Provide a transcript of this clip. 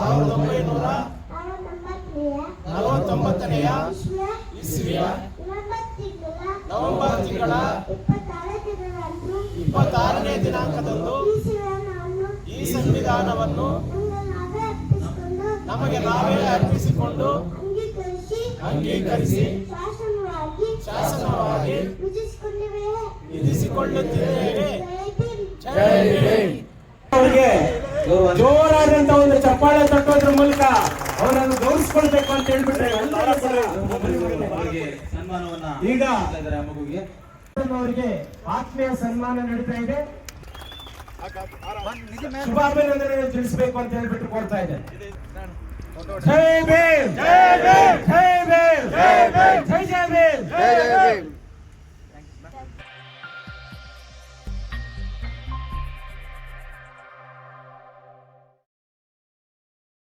ಸಾವಿರದ ಒಂಬೈನೂರ ನಲವತ್ತೊಂಬತ್ತನೆಯ ಇಸ್ವಿಯ ನವೆಂಬರ್ ತಿಂಗಳ ಇಪ್ಪತ್ತಾರನೇ ದಿನಾಂಕದಂದು ಈ ಸಂವಿಧಾನವನ್ನು ನಮಗೆ ನಾವೇ ಅರ್ಪಿಸಿಕೊಂಡು ಅಂಗೀಕರಿಸಿ ಶಾಸನವಾಗಿ ವಿಧಿಸಿಕೊಳ್ಳುತ್ತಿದ್ದೇವೆ. ಜೋರಾದಂತ ಗೌರವಿಸ್ಕೊಳ್ಬೇಕು ಅಂತ ಹೇಳ್ಬಿಟ್ರೆ ಅವರಿಗೆ ಸನ್ಮಾನವನ್ನ ಈಗ ಮಾಡ್ತಾ ಇದ್ದಾರೆ ಮಗುವಿಗೆ ಅವರಿಗೆ ಆತ್ಮೀಯ ಸನ್ಮಾನ ನಡೀತಾ ಇದೆ. ಶುಭಾಭಿನಂದನೆ ತಿಳಿಸಬೇಕು ಅಂತ ಹೇಳ್ಬಿಟ್ಟು ಕೊಡ್ತಾ ಇದೆ ಜೈ ಭೀಮ್. ಜೈ ಭೀಮ್. ಜೈ ಭೀಮ್. ಜೈ ಭೀಮ್. ಜೈ ಜೈ ಭೀಮ್.